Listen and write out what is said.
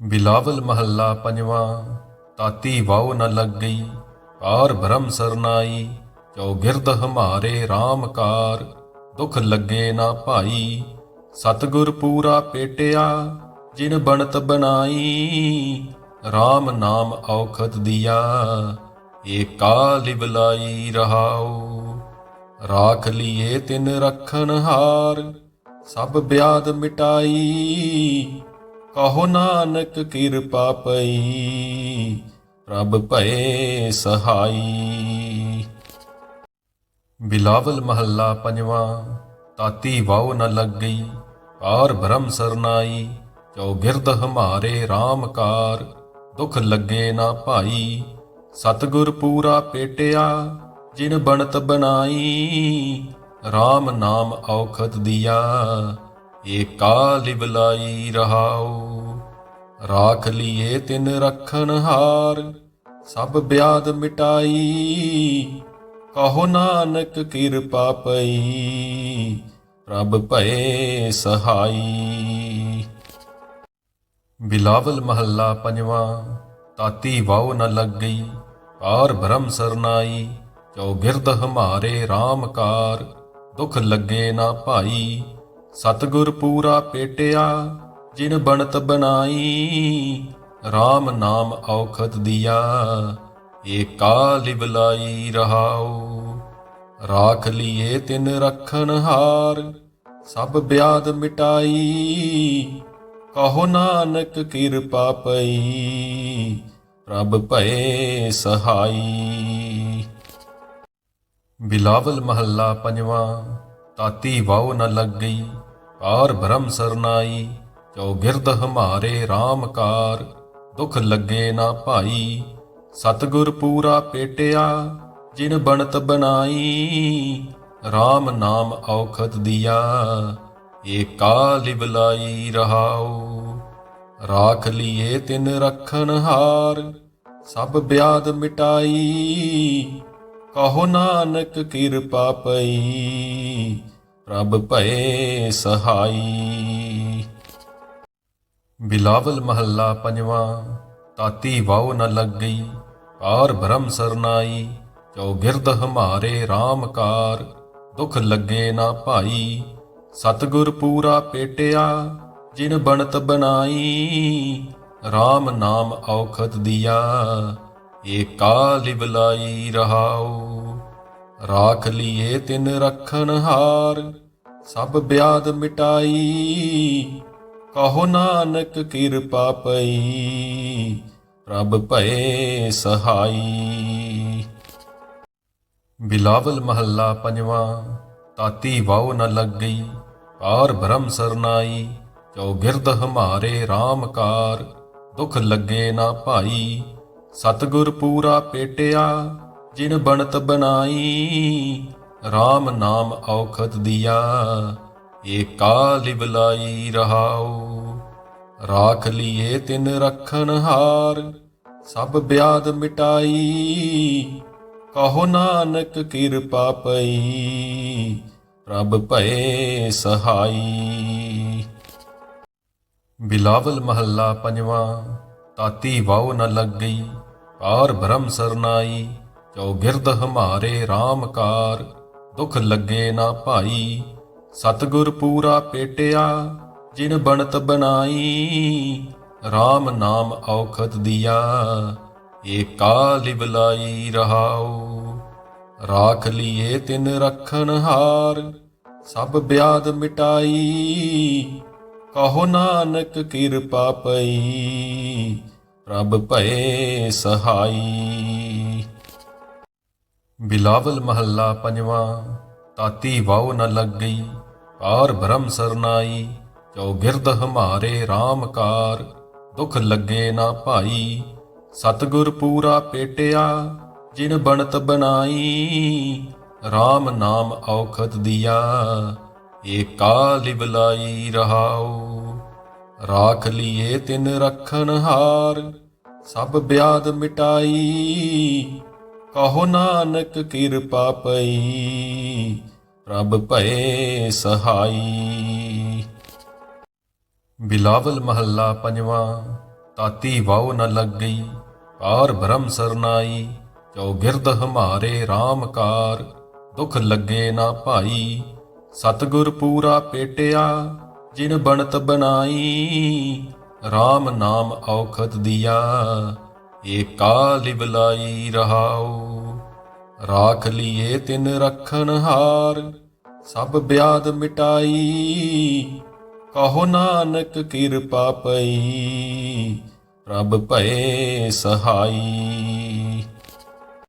ਬਿਲਾਵਲ ਮਹੱਲਾ ਪੰਜਵਾਂ, ਤਾਤੀ ਵਾਉ ਨ ਲੱਗਈ ਪਾਰ ਬ੍ਰਹਮ ਸਰਨਾਈ ਚੌਗਿਰਦ ਹਮਾਰੇ RAM ਕਾਰ, ਦੁਖ ਲੱਗੇ ਨਾ ਭਾਈ, ਸਤਗੁਰ ਪੂਰਾ ਪੇਟਿਆ, ਜਿਨ ਬਣਤ ਬਣਾਈ RAM ਨਾਮ ਔਖਤ ਦਿਆ, ਏਕਾ ਲਿਵਲਾਈ ਰਹਾਉ, ਰਾਖ ਲੀਏ ਤਿਨ ਰਖਨ ਹਾਰ, ਸਭ ਬਿਆਦ ਮਿਟਾਈ ਕਹੋ ਨਾਨਕ ਕਿਰਪਾ ਪਈ, ਪ੍ਰਭ ਭਏ ਸਹਾਈ। ਬਿਲਾਵਲ ਮਹੱਲਾ ਪੰਜਵਾਂ, ਤਾਤੀ ਵਾਉ ਨ ਗਈ ਪਾਰ ਬ੍ਰਹਮ ਸਰਨਾਈ ਚੌਗਿਰਦ ਹਮਾਰੇ RAM ਕਾਰ, ਦੁਖ ਲੱਗੇ ਨਾ ਭਾਈ। ਸਤਗੁਰ ਪੂਰਾ ਪੇਟਿਆ, ਜਿਨ ਬਣਤ ਬਣਾਈ RAM ਨਾਮ ਔਖਤ ਦਿਆ, ਏਕਾ ਲਿਵਲਾਈ ਰਹਾਓ ਰਾਖ ਲੀਏ ਤਿਨ ਰੱਖਣ ਹਾਰ, ਸਭ ਬਿਆਦ ਮਿਟਾਈ। ਕਹੋ ਨਾਨਕ ਕਿਰਪਾ ਪਈ, ਪ੍ਰਭ ਭਏ ਸਹਾਈ। ਬਿਲਾਵਲ ਮਹੱਲਾ ਪੰਜਵਾਂ, ਤਾਤੀ ਵਾਉ ਨ ਗਈ ਪਾਰ ਬ੍ਰਹਮ ਸਰਨਾਈ। ਚੌਗਿਰਦ ਹਮਾਰੇ RAM ਕਾਰ, ਦੁਖ ਲੱਗੇ ਨਾ ਭਾਈ। ਸਤਗੁਰ ਪੂਰਾ ਪੇਟਿਆ ਜਿਨ ਬਣਤ ਬਣਾਈ RAM ਨਾਮ ਔਖਤ ਦਿਆ ਏਕਾ ਲਿਵਲਾਈ ਰਹਾਉ। ਰਾਖ ਲੀਏ ਤਿਨ ਰਖਨ ਹਾਰ, ਸਭ ਬਿਆਦ ਮਿਟਾਈ। ਕਹੋ ਨਾਨਕ ਕਿਰਪਾ ਪਈ, ਪ੍ਰਭ ਭਏ ਸਹਾਈ। ਬਿਲਾਵਲ ਮਹੱਲਾ ਪੰਜਵਾਂ, ਤਾਤੀ ਵਾਉ ਨ ਗਈ ਪਾਰ ਬ੍ਰਹਮ ਸਰਨਾਈ। ਚੌਗਿਰਦ ਹਮਾਰੇ RAM ਕਾਰ, ਦੁਖ ਲੱਗੇ ਨਾ ਭਾਈ। ਸਤਗੁਰ ਪੂਰਾ ਪੇਟਿਆ, ਜਿਨ ਬਣਤ ਬਣਾਈ। RAM ਨਾਮ ਔਖਤ ਦਿਆ ਏਕਾ ਲਿਵਲਾਈ ਰਹਾਉ। ਰਾਖ ਲੀਏ ਤਿਨ ਰਖਨ ਹਾਰ, ਸਭ ਬਿਆਦ ਮਿਟਾਈ। ਕਹੋ ਨਾਨਕ ਕਿਰਪਾ ਪਈ, ਪ੍ਰਭ ਭਏ ਸਹਾਈ। ਬਿਲਾਵਲ ਮਹੱਲਾ ਪੰਜਵਾਂ, ਤਾਤੀ ਵਾਉ ਨ ਲੱਗਈ ਪਾਰ ਬ੍ਰਹਮ ਸਰਨਾਈ ਚੌਗਿਰਦ ਹਮਾਰੇ RAM ਕਾਰ, ਦੁਖ ਲੱਗੇ ਨਾ ਭਾਈ, ਸਤਗੁਰ ਪੂਰਾ ਪੇਟਿਆ, ਜਿਨ ਬਣਤ ਬਣਾਈ RAM ਨਾਮ ਔਖਤ ਦਿਆ ਏਕਾ ਲਿਵਲਾਈ ਰਹਾਉ, ਰਾਖ ਲੀਏ ਤਿਨ ਰਖਨ ਹਾਰ, ਸਭ ਬਿਆਦ ਮਿਟਾਈ ਕਹੋ ਨਾਨਕ ਕਿਰਪਾ ਪਈ, ਪ੍ਰਭ ਭਏ ਸਹਾਈ। ਬਿਲਾਵਲ ਮਹੱਲਾ ਪੰਜਵਾਂ, ਤਾਤੀ ਵਾਉ ਨ ਗਈ ਪਾਰ ਬ੍ਰਹਮ ਸਰਨਾਈ ਚੌਗਿਰਦ ਹਮਾਰੇ RAM ਕਾਰ, ਦੁਖ ਲੱਗੇ ਨਾ ਭਾਈ। ਸਤਗੁਰ ਪੂਰਾ ਪੇਟਿਆ, ਜਿਨ ਬਣਤ ਬਣਾਈ RAM ਨਾਮ ਔਖਦ ਦਿਆ, ਏਕਾ ਲਿਵਲਾਈ ਰਹਾਓ ਰਾਖ ਲੀਏ ਤਿਨ ਰੱਖਣ ਹਾਰ, ਸਭ ਬਿਆਦ ਮਿਟਾਈ। ਕਹੋ ਨਾਨਕ ਕਿਰਪਾ ਪਈ, ਪ੍ਰਭ ਭਏ ਸਹਾਈ। ਬਿਲਾਵਲ ਮਹੱਲਾ ਪੰਜਵਾਂ, ਤਾਤੀ ਵਾਉ ਨ ਗਈ ਪਾਰ ਬ੍ਰਹਮ ਸਰਨਾਈ। ਚੌਗਿਰਦ ਹਮਾਰੇ RAM ਕਾਰ, ਦੁਖ ਲੱਗੇ ਨਾ ਭਾਈ। ਸਤਗੁਰ ਪੂਰਾ ਪੇਟਿਆ ਜਿਨ ਬਣਤ ਬਣਾਈ RAM ਨਾਮ ਔਖਤ ਦਿਆ ਏਕਾ ਲਿਵਲਾਈ ਰਹਾਉ। ਰਾਖ ਲੀਏ ਤਿਨ ਰਖਨ ਹਾਰ, ਸਭ ਬਿਆਦ ਮਿਟਾਈ। ਕਹੋ ਨਾਨਕ ਕਿਰਪਾ ਪਈ, ਪ੍ਰਭ ਭਏ ਸਹਾਈ। ਬਿਲਾਵਲ ਮਹੱਲਾ ਪੰਜਵਾਂ, ਤਾਤੀ ਵਾਉ ਨ ਗਈ ਪਾਰ ਬ੍ਰਹਮ ਸਰਨਾਈ। ਚੌਗਿਰਦ ਹਮਾਰੇ RAM ਕਾਰ, ਦੁਖ ਲੱਗੇ ਨਾ ਭਾਈ। ਸਤਗੁਰ ਪੂਰਾ ਪੇਟਿਆ, ਜਿਨ ਬਣਤ ਬਣਾਈ। RAM ਨਾਮ ਔਖਤ ਦਿਆ ਏਕਾ ਲਿਵਲਾਈ ਰਹਾਉ। ਰਾਖ ਲੀਏ ਤਿਨ ਰਖਨ ਹਾਰ, ਸਭ ਬਿਆਦ ਮਿਟਾਈ। ਕਹੋ ਨਾਨਕ ਕਿਰਪਾ ਪਈ, ਪ੍ਰਭ ਭਏ ਸਹਾਈ। ਬਿਲਾਵਲ ਮਹੱਲਾ ਪੰਜਵਾਂ, ਤਾਤੀ ਵਾਉ ਨ ਲੱਗਈ ਪਾਰ ਬ੍ਰਹਮ ਸਰਨਾਈ ਜੋ ਗਿਰਦ ਹਮਾਰੇ RAM ਕਾਰ, ਦੁਖ ਲੱਗੇ ਨਾ ਭਾਈ, ਸਤਗੁਰ ਪੂਰਾ ਪੇਟਿਆ, ਜਿਨ ਬਣਤ ਬਣਾਈ RAM ਨਾਮ ਔਖਤ ਦਿਆ, ਏਕਾ ਲਿਵਲਾਈ ਰਹਾਉ, ਰਾਖ ਲੀਏ ਤਿਨ ਰਖਨ ਹਾਰ, ਸਭ ਬਿਆਦ ਮਿਟਾਈ ਕਹੋ ਨਾਨਕ ਕਿਰਪਾ ਪਈ ਪ੍ਰਭ ਭਏ ਸਹਾਈ।